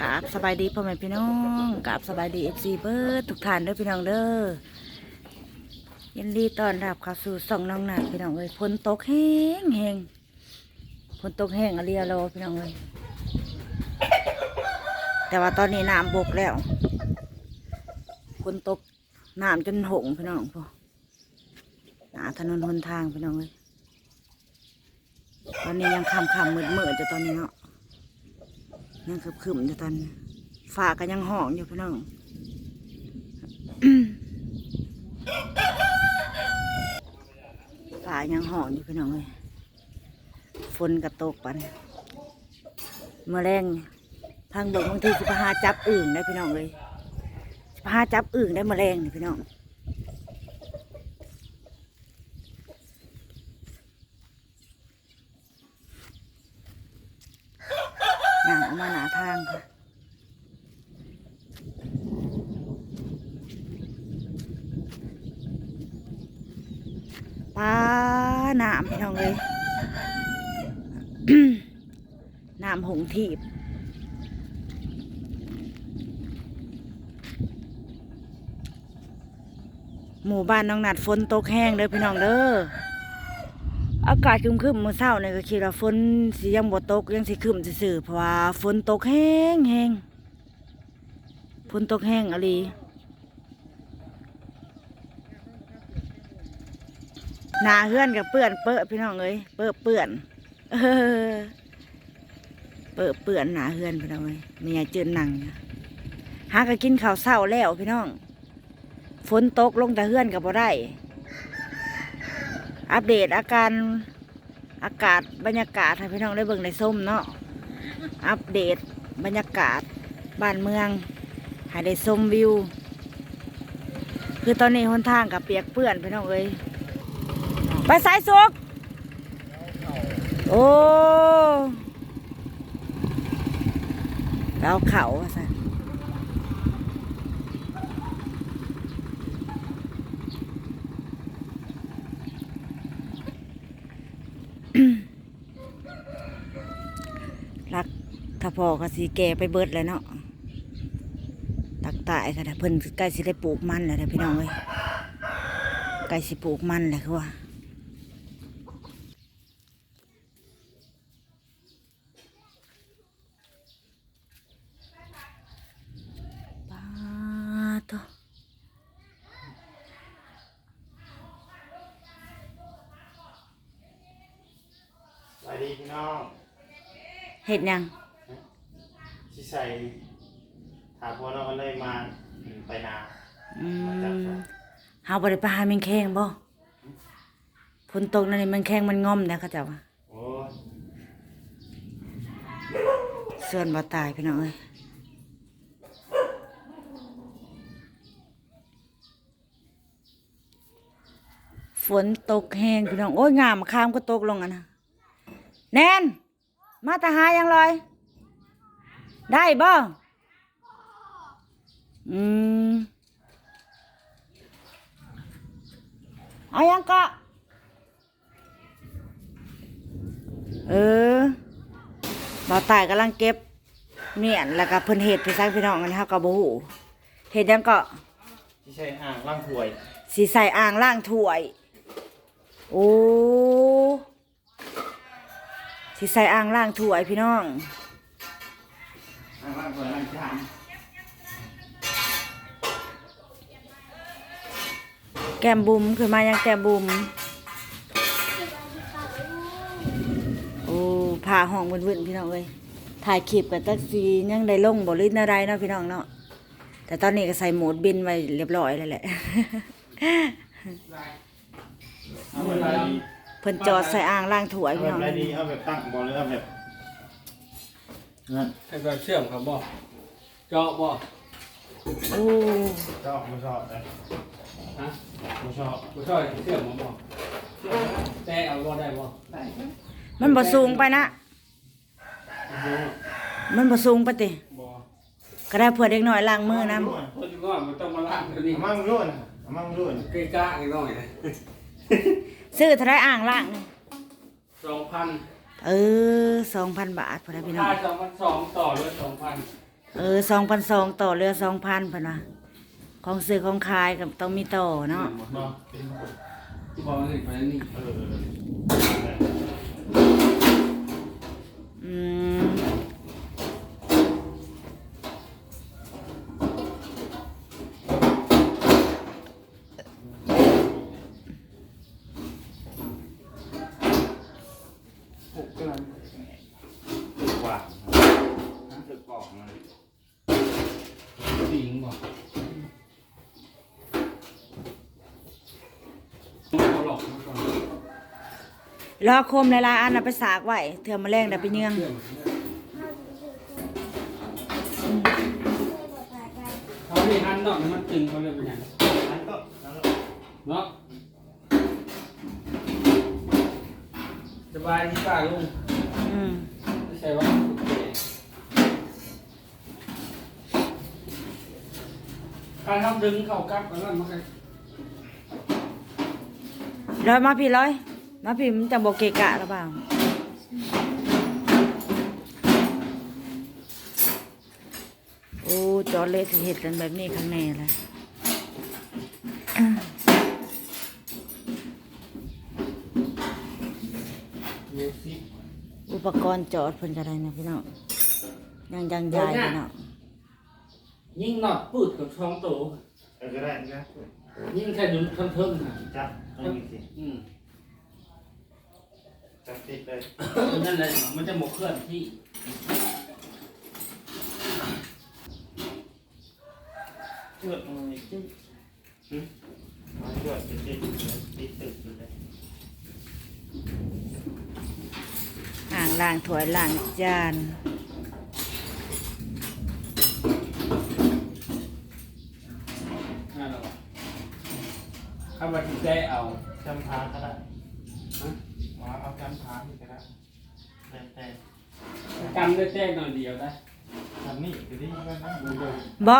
กราบสบายดีพ่อแม่พี่น้องกราบสบายดีเอฟซีเบิร์ดทุกท่านเด้อพี่น้องเด้อยินดีต้อนรับเข้าสู่ส่องน้องหนักพี่น้องเอ้ยฝนตกแห้งแห้งฝนตกแห้งอะเรียโลพี่น้องเอ้ยแต่ว่าตอนนี้น้ำบกแล้วฝนตกน้ำจนหงพี่น้องพอหนาถนนหนทางพี่น้องเอ้ย ตอนนี้ยังคำคำมืดมืดๆอยู่ตอนนี้เนาะยังคึบขึมอยู่ตอนนี้ฝาก็ยังห้องอยู่พี่น้องฝายังห้องอยู่พี่น้องเลยฝนกระตกปันเมื่อแรงทางเบิกบางทีสิพาจับอึ่งได้พี่น้องเลยสิพาจับอึ่งได้เมื่อแรงนี่พี่น้องย่างออก มาหนาทางค่ะ ปลาน้ำพี่น้องเลยหน้ำหงทีบหมู่บ้านน้องนัดฝนตกแห้งเด้อพี่น้องเด้อ อากาศครึมๆมื้อเช้าเนี่ยก็คิดว่าฝนสิยังบ่ตกยังสิครึมซื่อๆเพราะว่าฝนตกแห้งแห้งฝนตกแห้งอะลีหนาเฮือนกับเปื่อนเปื้อพี่น้องเอ้ยเปื้อเปื่อนเออเปื้อเปื่อนหนาเฮือนพี่น้องเอ้ยมีไงเจือนหนังหากกินข้าวเศร้าแล้วพี่น้อง ฝนตกลงแต่เฮือนกับบ่ได้ อัปเดตอาการอากาศบรรยากาศให้พี่น้องได้เบิ่งในส้มเนาะอัปเดตบรรยากาศบ้านเมืองให้ได้ชมวิว คือตอนนี้หนทางกับเปียกเปื้อนพี่น้องเอ้ยไปสายสุกโอ้เอาเขาว่าซะ รักถ้า พอก็สีแก่ไปเบิดแล้วเนาะตักตายค่ะเพิ่นใกล้สิได้ปลูกมันแล้วเด้อพี่น้องเอ้ยใกล้สิปลูกมันแล้วคือว่าปาโตสวัสดีพี่น้องเห็ดหยังที่ ใส่ถามพวกเราก็เลยมาไปนาอืมเฮาบ่ได้ไปหาแมงแข้งบ่ฝนตกนั่นนี่แมงแข้งมันง่อมนะเขาเจ้าว่าโอ้ยส่วนบ่ตายพี่น้องเอ้ยฝนตกแห้งพี่น้องโอ้ยงามข้ามก็ตกลงอะนะแนนมาตาหายังลอย ได้บ่อืมเอายังก็ เออบ่าวตายกำลังเก็บเมียนแล้วก็เพิ่นเฮ็ดพี่ซักพี่น้องกันเฮาก็บ่ฮู้เฮ็ดหยังก็ที่ใส่อ่างล่างถวยสิใส่อ่างล้างถ้วย โอ้สิใส่อ่างล้างถ้วยพี่น้อง อ่างล่างถวยล่างจานแก้มบุ๋มขึ้นมายังแก้มบุ๋มโอ้ผ่าห้องวุ่นๆพี่น้องเอ้ยถ่ายคลิปกับตักซียังได้ลงบ่ลินอะไรเนาะพี่น้องเนาะแต่ตอนนี้ก็ใส่โหมดบินไว้เรียบร้อยแล้วแหละเอาแบบไรดีเพิ่นจอดใส่อ่างล้างถ้วยเอาพี่แบน้องบไรดีเอาแบบตั้งบอลหรือเอาแบบ นั่นให้แบบเชื่อมครับบ่เจาะบ่โอ้ชอบไม่ชอบนะฮะไม่ชอบบ่ช่วยเชื่อมบ่บ่แต่เอาบ่ได้บ่มันบ่สูงไปนะมันบ่สูงไปติ บ่ก็ได้เพื่อเด็กน้อยล้างมือนํคนงอนมันต้องมาล้างตัวนี้เอามั่งรุ่นเอามั่งรุ่นใกล้กะอีกหน่อยนะซื้อเท่าไรอ่างล้างนี่สองพัน เออสองพันบาทพอได้พี่น้อง ค่าสองพันสองต่อด้วยสองพันเออสองพันสองต่อเรือสองพันพะนะของซื้อของขายกับต้องมีต่อเนาะเนาะที่บอกว่าเงินไปแล้วนี่เอออืม หกกรัม ตึกว่าตึกกอกมัน สิงบอกเอาหลอกมาก่อน รอโคมหลายๆอันน่ะไปสากไว้เถื่อมาแรงได้ไปเยืองเครื่องเขาไม่ทันดอกมันตึงเขาเลยเป็นอย่างอันก็นั่นแหละเนาะสบายที่ป่าลุงอืมไม่ใช่ว่าโอเคการทำดึงเข้ากับแล้วมันก็ร้อย มาพี่ร้อยมาพี่มันจะบอกเกะกะหรือเปล่าโอ้จอเล็กเห็ดกันแบบนี้ข้างในเลยเลี้ยวซิอุปกรณ์จอดเพิ่นก็ได้นะพี่น้องยังยังใหญ่พี่น้องยิ่งหนอดปืดกับช่องโตเออก็ได้นะยิ่งแค่ดุนเพิ่มๆนะจับเอาอีกทีอืม จับติดเลยนั่นแหละมันจะหมกเคลื่อนที่เชือกมันอีกทีหืมเอาเชือกติดติดเลยติดตึกอยู่เลยอ่างล้างถ้วยล้างจานนั่นแหละข้าพเจ้าได้เอาจำพาก็ได้ฮะอ๋อ เอาจำพาที่ก็ได้แต่แต่จำได้แจ้งหน่อยเดียวได้ทำนี่ก็ดีเหมือนกันนะดูดูบ่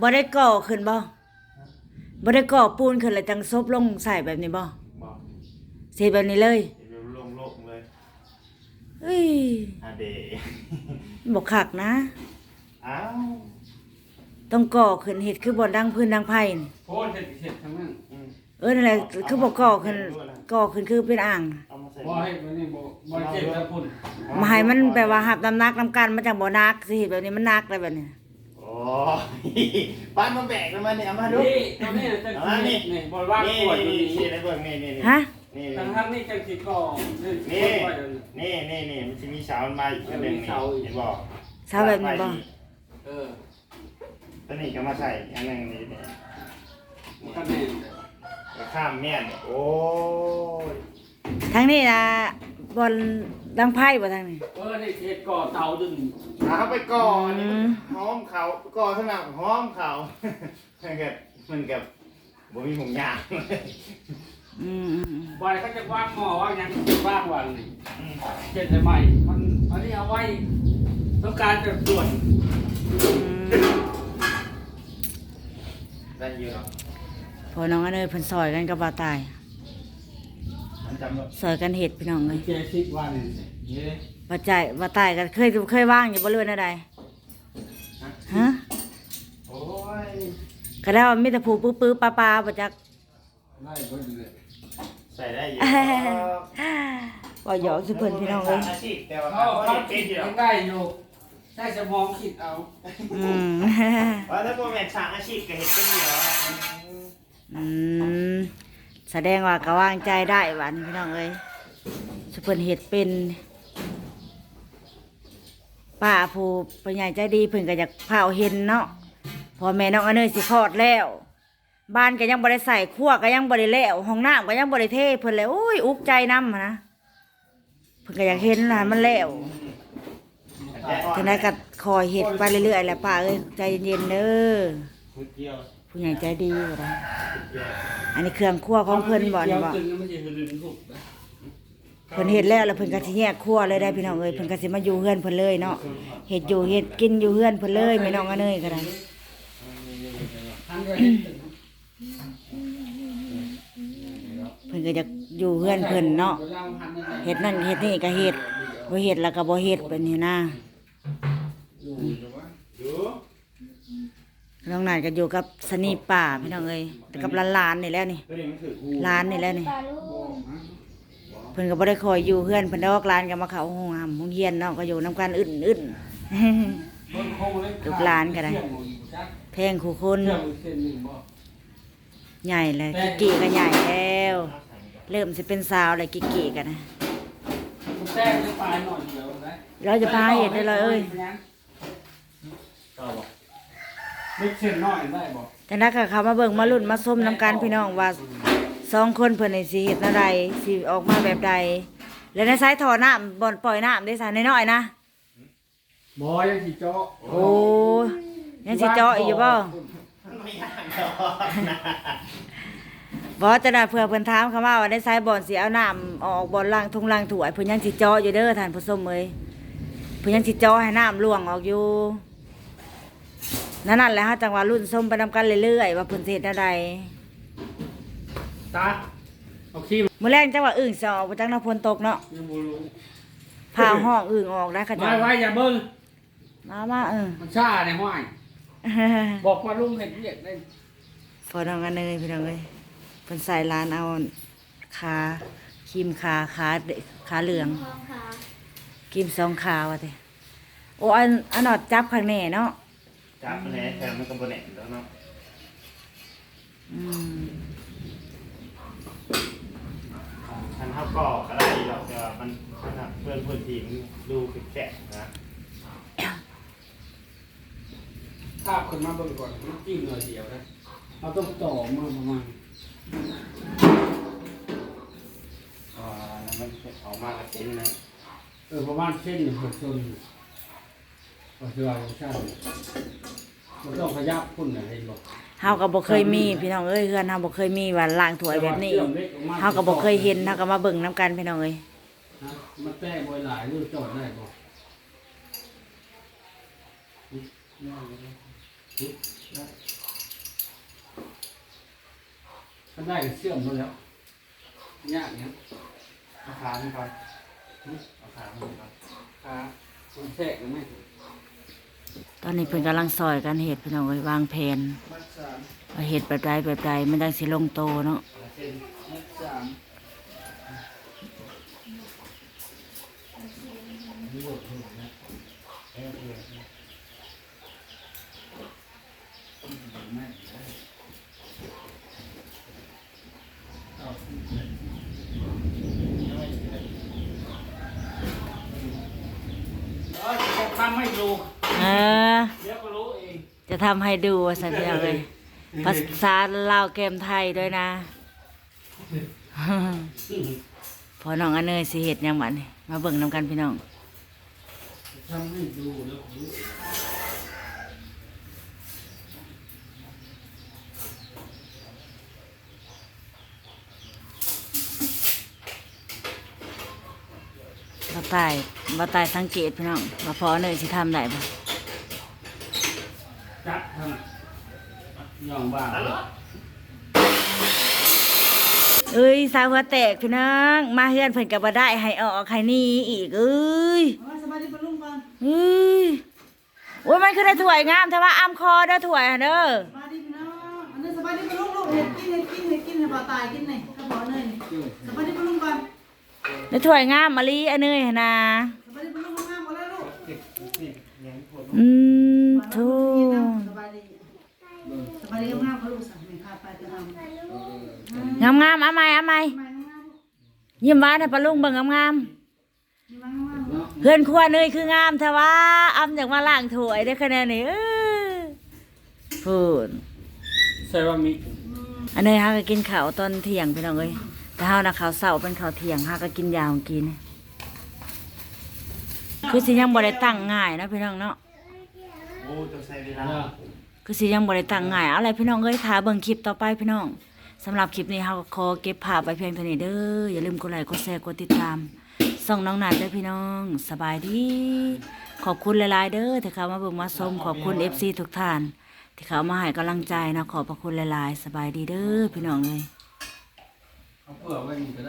บ่ได้ก่อขึ้นบ่บ่ได้ก่อปูนขึ้นแล้วจังซบลงใส่แบบนี้บ่บอกสิแบบนี้เลยเดี๋ยวลงโลกเลยเอ้ยอาเดบ่คักนะ อ้าวต้องก่อขึ้นเฮ็ดคือบ่ดังพื้นดังไผ่นี่ โพสเสร็จเสร็จทั้งนั้นอืม เออนั่นแหละคือบ่ก่อขึ้นก่อขึ้นคือเป็นอ่างเอามาใส่บ่ให้มันนี่บ่บ่เจ็บแล้วพุ่นมาให้มันแบบว่าหับน้ำหนักน้ำกันมันจังบ่หนักสิเฮ็ดแบบนี้มันหนักเลยแบบนี้โอ้ยป้านมาแบกแล้วมันเนี่ยเอามาดูนี่ตรงนี้จังสินี่บ่ว่างนี่ปวดอยู่นี่นี่นี่ในเบิ่งนี่นี่นี่ฮะนี่ทั้งทั้งนี่จังสิก่อนี่นี่นี่นี่นี่มันจะมีเสามาอีกอันหนึ่งนี่เห็นบอกเสาแบบนี้บ่เออตัวนี้ก็มาใส่อีกอันหนึ่งนี่เนี่ยมันก็แน่น แล้วข้ามเมียนโอ้ยทั้งนี้นะบอลดังไพ่บ่ทางนี้ เออนี่เฮ็ดก่อเตาดึงเอาไปก่อนนี่อืมหอมเขาก่อสนับหอมเขามันกับมันกับบ่มีหงยางเลยอืมอืมอืมบ่อยเขาจะว่างหม้อว่างหยังว่างวันนี่เจ็ดใหม่มันอันนี้เอาไว้ต้องการจะตรวจอืมได้เยอะ พอน้องอันเอ้ยเพิ่นซอยกันกับบ่าวตายมันจำแบบซอยกันเฮ็ดพี่น้องเอ้ยเจ็ดสิบวันนี่เย้บ่ใจายบ่ตายก็เคยเคยว่างอยู่บ่เลื่อนใดฮะโอ้ยก็ได้ว่ามีแต่ผู้ปื้อๆปลาๆบ่จัก ได้เพิ่นเลยใส่ได้เยอะบ่หยอกสิเพิ่นพี่น้องเอ้ยอาชีพแต่ว่าเขาเขาเขาเป็คินดอยู่ยังได้อยู่ใช้สมองคิดเอาอืมว่าถ้าพวกแม่ช่างอาชีพก็เห็นเป็นอยู่แล้ว อืมแสดงว่าก็วางใจได้หวันพี่น้องเอ้ยสุเพิ่นเฮ็ดเป็นป้าผู้ปัญญาใจดีเพิ่นก็อยากพาเอาเห็นเนาะพ่อแม่น้องอเนยสิคลอดแล้ว บ้านก็ยังบ่ได้ใส่ครัวก็ยังบ่ได้แล้วห้องน้ำก็ยังบ่ได้เทเพิ่นเลยโอ้ยอุกใจน้ำนะเพิ่นก็อยากเห็นล่ะมันแล้วจังได๋ก็คอยเฮ็ดไปเรื่อยๆแหละป้าเอ้ยใจเย็นๆเด้อพุดเดีย ผู้ใหญ่ใจดีว่าได้พุดเดียวอันนี้เครื่องครัวของเพิ่นบ่นี่บ่เดี๋ยวตึงมันจะลืมลูกนะเพิ่นเฮ็ดแล้วแล้วเพิ่นก็สิแยกครัวเลยได้พี่น้องเอ้ยเพิ่นก็สิมาอยู่เฮือนเพิ่นเลยเนาะเฮ็ดอยู่เฮ็ดกินอยู่เฮือนเพิ่นเลยแม่น้องอเนยก็ได้ทันก็เห็นตึงเพิ่นก็จะอยู่เฮือนเพิ่นเนาะเฮ็ดนั่นเฮ็ดนี่ก็เฮ็ดบ่เฮ็ดแล้วก็บ่เฮ็ดเป็นนี่นะ อยู่ น้องนายก็อยู่กับสนีป่าพี่น้องเอ้ยแต่กับหลานๆนี่แหล้วนี่ตัวนี้มันถือกูหลานนี่แหล้วนี่ เพิ่นก็บ่ได้คอยอยู่เฮือนเพิ่นดอกหลานก็มาเข้าห้องห้ำโรงเรียนเนาะก็อยู่นํกันอึ้นๆลูกหลานก็ได้ แพงคู่คนเที่ยวเส้นหนึ่งบ่ใหญ่เลยกิกกี้ก็ใหญ่แล้ว เริ่มสิเป็นสาวเลยกิกกี้กันนะมันแต้มจะตายหน่อยเดียวนะเราจะพาเห็นได้เลยเอ้ยก็บอก ไม่เส้นน้อยได้บ่แต่นักก็เขามาเบิ่งมาลุ่นมาส้มน้ำกันพี่น้องว่าสองคนเพิ่นนี่สิเฮ็ดแนวใดสิออกมาแบบใด แล้วในสายถอน้ำบ่อนปล่อยน้ำได้สายน้อยๆนะบ่ยังสิเจาะโอ้ยยังสิเจาะอีกอยู่บ่ไม่ยากหรอกนะบ่จะได้เผื่อเพิ่นถามเขามาว่าในสายบ่อนสิเอาน้ำออกบ่อนล่างทุ่งล่างถวยเพิ่นยังสิเจาะอยู่เด้อท่านผู้ชมเอ้ยเพิ่นยังสิเจาะให้น้ำล่วงออกอยู่ นั่นนั่นแหละฮะจังหวะรุ่นส้มไปนำกันเรื่อยๆว่าเพิ่นสิเฮ็ดแนวใดตาเอาขี้มมื้อแรกจังหวะอึ่งสิออกบ่จังน้ำฝนตกเนาะยังบ่รู้พาห้องอึ่งออกได้ค่ะไว้จ้ะไว้อย่าเบิ่งมามาเออมันช้าในห้อยบอกมาลุงเฮ็ดเรียกได้พอน้องกันเลยพี่น้องเอ้ยเพิ่นใส่ร้านเอาขาครีมขาขาเดขาเหลืองครีมสองขาว่าแต่โอ้อันอันนอดจับข้างแน่เนาะ จับมันแหน่แต่มันก็บ่แหน่แล้วเนาะอืมฉันเท่าก่อก็ได้หรอกแต่ว่ามันมันอะเพื่อนเพื่อนทีมดูคือแกะนะภาพคนมาเบิ่งก่อนมันจิ้มหน่อยเดียวนะเอาต้องต่อมาประมาณอ่าแล้วมันออกมาก็เป็นเลยเออประมาณเส้นหนึ่งหกซน ก็คือว่าใช่มันต้องขยับพุ่นน่ะเห็นบ่เฮาก็บ่เคยมีพี่น้องเอ้ยเฮือนเฮาบ่เคยมีว่าล้างถ้วยแบบนี้เฮาก็บ่เคยเห็นเฮาก็มาเบิ่งนํกันพี่น้องเอ้ยฮะมันแต้บ่อยหลายหรือจอดได้บ่ถ้าได้ก็เชื่อมหมดแล้วยากเนี่ยเอาขามันก่อนเอาขามันก่อนขาคนแทรกหรือไม่ ตอนนี้เพิ่นกำลังซอยกันเห็ดพี่น้องเอ้ยวางแผนมัดสามว่าเห็ดแบบใดแบบใดมันดังสิลงโตเนาะ เส้น มัดสาม เอ๊ะเอ๊ะ เออจะทำให้ดู เออเดี๋ยวก็รู้เองจะทำให้ดูว่าสันพี่น้องเลยภาษาลาวเกมไทยด้วยนะ พอน้องอนเนยสิเห็ดหยังบัดนี่มาเบิ่งนำกันพี่น้องทำให้ดูแล้วรู้เองบ่ตายบ่ตายสังเกตพี่น้องว่าพออนเนยสิทำได้บ่ จัดทำย่องบ้าเอ้ยสาวหัวแตกพี่น้องมาเฮือนเพิ่นก็บ่ได้ให้ออกให้หนี่อีกเอ้ยมาสบายดีปะลุงก่อนเอ้ยโอ้ยมันคือได้ถ้วยงามแต่ว่าอ้ำคอเด้อถ้วยหั่นเด้อสบายดีพี่น้องอันนี้สบายดีปะลุงลูกเห็ดกินเห็ดกินเห็ดกินให้บ่ตายกินนี่กระเพาะเนยนี่สบายดีปะลุงก่อนได้ถ้วยงามมะลิอันเนยหั่นน่ะสบายดีปะลุงงามๆบ่แล้วลูกอืมโธ่ สบายดีสบายดีงามๆเขาลูกสั่งให้พา ไปจะทำงามงามๆเอาใหม่เอาใหม่ทำไมงามๆลูกยิ้มหวานให้ปลาลุงเบิ่งงามมีมางามๆลูกๆเพื่อนครัวเนยคืองามแต่ว่าอำอยากมาล้างถ้วยได้คะแนนนี่เออพูดใส่ว่ามีอันนี้ฮาก็กินข้าวตอนเที่ยงพี่น้องเอ้ยแต่เฮานะข้าวเช้าเป็นข้าวเที่ยงฮาก็กินยาวกิน คือสิยังบ่ได้ตั้งง่ายนะพี่น้องเนาะโอ้ต้องใช้เวลา คือสิยังบ่ได้ตั้งง่ายอาอะไรพี่น้องเอ้ยถ้าเบิ่งคลิปต่อไปพี่น้องสำหรับคลิปนี้เฮาก็ขอเก็บภาพไว้เพียงเท่านี้เด้ออย่าลืมกดไลค์กดแชร์กดติดตามส่องน้องนัดเด้อพี่น้องสบายดีขอบคุณหลายๆเด้อที่เข้ามาเบิ่งมาชมขอบคุณ FC ทุกท่าน ที่เข้ามาให้กำลังใจนะขอบพระคุณหลายๆ สบายดีเด้อพี่น้องเลย เอาเปลือกไว้นี่ก็ได้